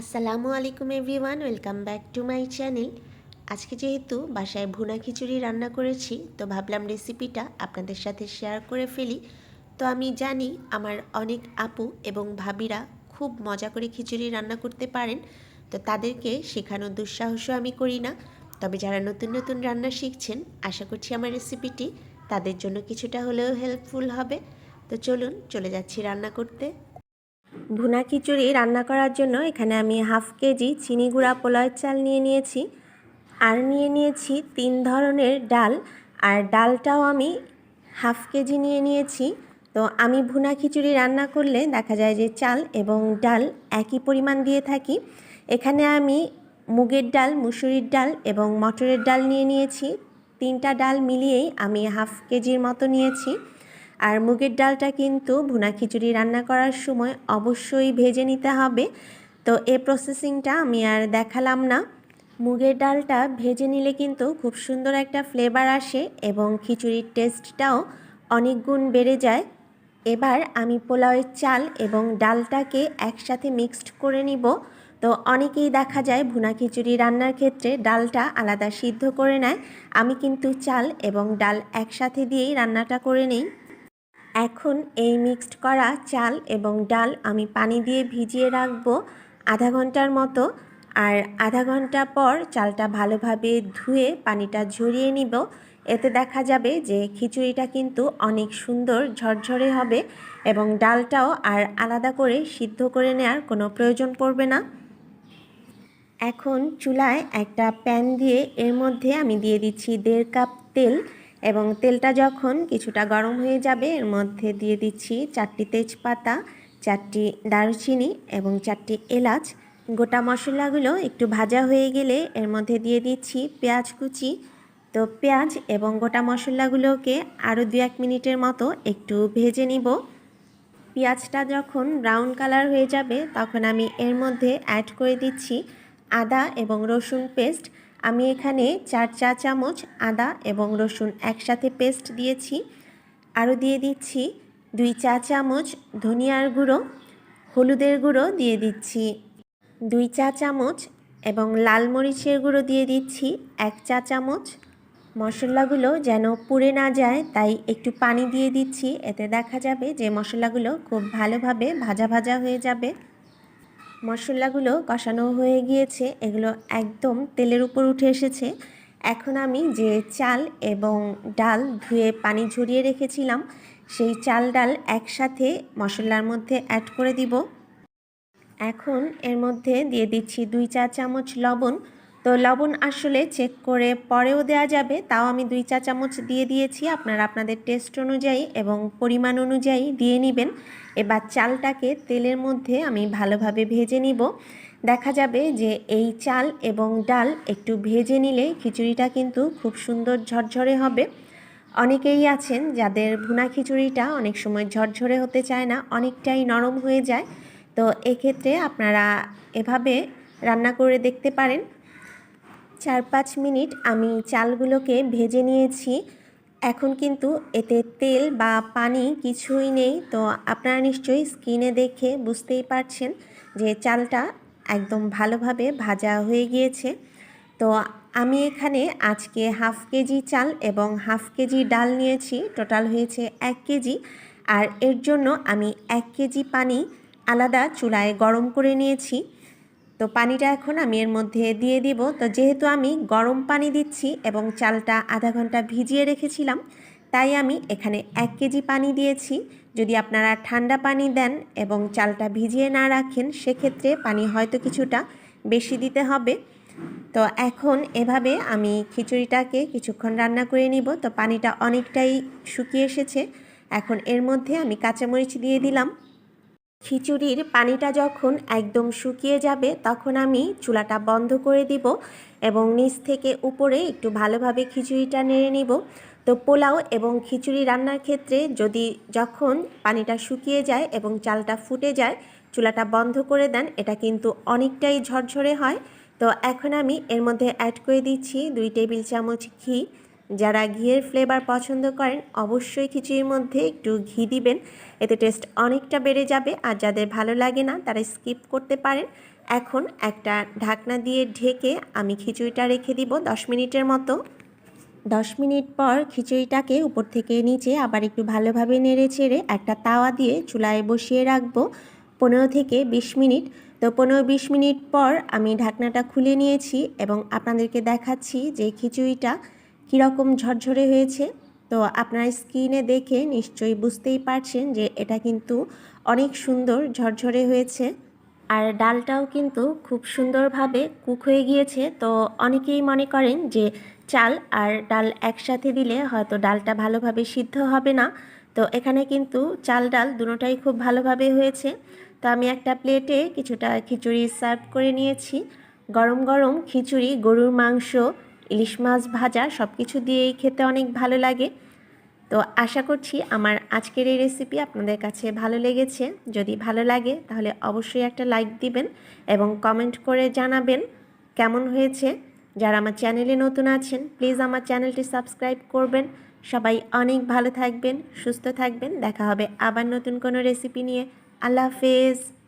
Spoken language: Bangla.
আসসালামু আলাইকুম everyone, welcome back to my channel. আজকে যেহেতু বাসায় ভুনা খিচুড়ি রান্না করেছি, তো ভাবলাম রেসিপিটা আপনাদের সাথে শেয়ার করে ফেলি। তো আমি জানি আমার অনেক আপু এবং ভাবিরা খুব মজা করে খিচুড়ি রান্না করতে পারেন, তো তাদেরকে শেখানোর দুঃসাহসও আমি করি না। তবে যারা নতুন নতুন রান্না শিখছেন, আশা করছি আমার রেসিপিটি তাদের জন্য কিছুটা হলেও হেল্পফুল হবে। তো চলুন, চলে যাচ্ছি রান্না করতে। ভুনা খিচুড়ি রান্না করার জন্য এখানে আমি হাফ কেজি চিনি গুঁড়া পোলাওয়ের চাল নিয়ে নিয়েছি। আর নিয়ে নিয়েছি তিন ধরনের ডাল। আর ডালটাও আমি হাফ কেজি নিয়ে নিয়েছি। তো আমি ভুনা খিচুড়ি রান্না করলে দেখা যায় যে চাল এবং ডাল একই পরিমাণ দিয়ে থাকি। এখানে আমি মুগের ডাল, মুসুরির ডাল এবং মটরের ডাল নিয়ে নিয়েছি। তিনটা ডাল মিলিয়েই আমি হাফ কেজির মতো নিয়েছি। আর মুগের ডালটা কিন্তু ভুনা খিচুড়ি রান্না করার সময় অবশ্যই ভেজে নিতে হবে। তো এ প্রসেসিংটা আমি আর দেখালাম না। মুগের ডালটা ভেজে নিলে কিন্তু খুব সুন্দর একটা ফ্লেভার আসে এবং খিচুড়ির টেস্টটাও অনেক গুণ বেড়ে যায়। এবার আমি পোলাওয়ের চাল এবং ডালটাকে একসাথে মিক্সড করে নিব। তো অনেকেই দেখা যায় ভুনা খিচুড়ি রান্নার ক্ষেত্রে ডালটা আলাদা সিদ্ধ করে নেয়। আমি কিন্তু চাল এবং ডাল একসাথে দিয়েই রান্নাটা করে নিই। এখন এই মিক্সড করা চাল এবং ডাল আমি পানি দিয়ে ভিজিয়ে রাখব আধা ঘণ্টার মতো। আর আধা ঘণ্টা পর চালটা ভালোভাবে ধুয়ে পানিটা ঝরিয়ে নিব। এতে দেখা যাবে যে খিচুড়িটা কিন্তু অনেক সুন্দর ঝরঝরে হবে এবং ডালটাও আর আলাদা করে সিদ্ধ করে নেওয়ার কোনো প্রয়োজন পড়বে না। এখন চুলায় একটা প্যান দিয়ে এর মধ্যে আমি দিয়ে দিচ্ছি দেড় কাপ তেল এবং তেলটা যখন কিছুটা গরম হয়ে যাবে, এর মধ্যে দিয়ে দিচ্ছি চারটি তেজপাতা, চারটি দারুচিনি এবং চারটি এলাচ। গোটা মশলাগুলো একটু ভাজা হয়ে গেলে এর মধ্যে দিয়ে দিচ্ছি পেঁয়াজ কুচি। তো পেঁয়াজ এবং গোটা মশলাগুলোকে আরও দু এক মিনিটের মতো একটু ভেজে নিব। পেঁয়াজটা যখন ব্রাউন কালার হয়ে যাবে, তখন আমি এর মধ্যে অ্যাড করে দিচ্ছি আদা এবং রসুন পেস্ট। আমি এখানে চার চা চামচ আদা এবং রসুন একসাথে পেস্ট দিয়েছি। আরও দিয়ে দিচ্ছি দুই চা চামচ ধনিয়ার গুঁড়ো, হলুদের গুঁড়ো দিয়ে দিচ্ছি। দুই চা চামচ এবং লাল মরিচের গুঁড়ো দিয়ে দিচ্ছি। এক চা চামচ। মশলাগুলো যেন পুড়ে না যায়, তাই একটু পানি দিয়ে দিচ্ছি। এতে দেখা যাবে যে মশলাগুলো খুব ভালোভাবে ভাজা ভাজা হয়ে যাবে। মশলাগুলো কষানো হয়ে গিয়েছে, এগুলো একদম তেলের উপর উঠে এসেছে। এখন আমি যে চাল এবং ডাল ধুয়ে পানি ঝরিয়ে রেখেছিলাম, সেই চাল ডাল একসাথে মশলার মধ্যে অ্যাড করে দিব। এখন এর মধ্যে দিয়ে দিচ্ছি দুই চা চামচ লবণ তো লবণ আসলে চেক করে পরেও দেওয়া যাবে। তাও আমি দুই চা চামচ দিয়ে দিয়েছি। আপনারা আপনাদের টেস্ট অনুযায়ী এবং পরিমাণ অনুযায়ী দিয়ে নেবেন। এবার চালটাকে তেলের মধ্যে আমি ভালোভাবে ভেজে নিব। দেখা যাবে যে এই চাল এবং ডাল একটু ভেজে নিলে খিচুড়িটা কিন্তু খুব সুন্দর ঝরঝরে হবে। অনেকেই আছেন যাদের ভুনা খিচুড়িটা অনেক সময় ঝরঝরে হতে চায় না, অনেকটাই নরম হয়ে যায়। তো এক্ষেত্রে আপনারা এভাবে রান্না করে দেখতে পারেন। চার পাঁচ মিনিট আমি চালগুলোকে ভেজে নিয়েছি। এখন কিন্তু এতে তেল বা পানি কিছুই নেই। তো আপনারা নিশ্চয়ই স্কিনে দেখে বুঝতেই পারছেন যে চালটা একদম ভালোভাবে ভাজা হয়ে গিয়েছে। তো আমি এখানে আজকে হাফ কেজি চাল এবং হাফ কেজি ডাল নিয়েছি। টোটাল হয়েছে এক কেজি। আর এর জন্য আমি এক কেজি পানি আলাদা চুলায় গরম করে নিয়েছি। তো পানিটা এখন আমি এর মধ্যে দিয়ে দিব। তো যেহেতু আমি গরম পানি দিচ্ছি এবং চালটা আধা ঘণ্টা ভিজিয়ে রেখেছিলাম, তাই আমি এখানে এক কেজি পানি দিয়েছি। যদি আপনারা ঠান্ডা পানি দেন এবং চালটা ভিজিয়ে না রাখেন, সেক্ষেত্রে পানি হয়তো কিছুটা বেশি দিতে হবে। তো এখন এভাবে আমি খিচুড়িটাকে কিছুক্ষণ রান্না করে নিব। তো পানিটা অনেকটাই শুকিয়ে এসেছে। এখন এর মধ্যে আমি কাঁচামরিচ দিয়ে দিলাম। খিচুড়ির পানিটা যখন একদম শুকিয়ে যাবে, তখন আমি চুলাটা বন্ধ করে দিব এবং নিচ থেকে উপরে একটু ভালোভাবে খিচুড়িটা নেড়ে নিব। তো পোলাও এবং খিচুড়ি রান্নার ক্ষেত্রে যদি যখন পানিটা শুকিয়ে যায় এবং চালটা ফুটে যায়, চুলাটা বন্ধ করে দেন, এটা কিন্তু অনেকটাই ঝরঝরে হয়। তো এখন আমি এর মধ্যে অ্যাড করে দিচ্ছি দুই টেবিল চামচ ঘি যারা ঘিয়ের ফ্লেভার পছন্দ করেন, অবশ্যই খিচুড়ির মধ্যে একটু ঘি দিবেন। এতে টেস্ট অনেকটা বেড়ে যাবে আর যাদের ভালো লাগে না, তারা স্কিপ করতে পারেন। এখন একটা ঢাকনা দিয়ে ঢেকে আমি খিচুড়িটা রেখে দিব দশ মিনিটের মতো। দশ মিনিট পর খিচুড়িটাকে উপর থেকে নিচে আবার একটু ভালোভাবে নেড়ে চেড়ে একটা তাওয়া দিয়ে চুলায় বসিয়ে রাখব পনেরো থেকে বিশ মিনিট। তো পনেরো বিশ মিনিট পর আমি ঢাকনাটা খুলে নিয়েছি এবং আপনাদেরকে দেখাচ্ছি যে খিচুড়িটা কীরকম ঝরঝরে হয়েছে? তো আপনার স্কিনে দেখে নিশ্চয়ই বুঝতেই পারছেন যে এটা কিন্তু অনেক সুন্দর ঝরঝরে হয়েছে। আর ডালটাও কিন্তু খুব সুন্দরভাবে কুক হয়ে গিয়েছে। তো অনেকেই মনে করেন যে চাল আর ডাল একসাথে দিলে হয়তো ডালটা ভালোভাবে সিদ্ধ হবে না। তো এখানে কিন্তু চাল ডাল দুটোটাই খুব ভালোভাবে হয়েছে। তো আমি একটা প্লেটে কিছুটা খিচুড়ি সার্ভ করে নিয়েছি। গরম গরম খিচুড়ি, গরুর মাংস ইলিশ মাছ ভাজা সব কিছু দিয়েই খেতে অনেক ভালো লাগে। তো আশা করছি আমার আজকের এই রেসিপি আপনাদের কাছে ভালো লেগেছে। যদি ভালো লাগে তাহলে অবশ্যই একটা লাইক দিবেন এবং কমেন্ট করে জানাবেন কেমন হয়েছে। যারা আমার চ্যানেলে নতুন আছেন প্লিজ আমার চ্যানেলটি সাবস্ক্রাইব করবেন। সবাই অনেক ভালো থাকবেন, সুস্থ থাকবেন। দেখা হবে আবার নতুন কোনো রেসিপি নিয়ে। আল্লাহ হাফেজ।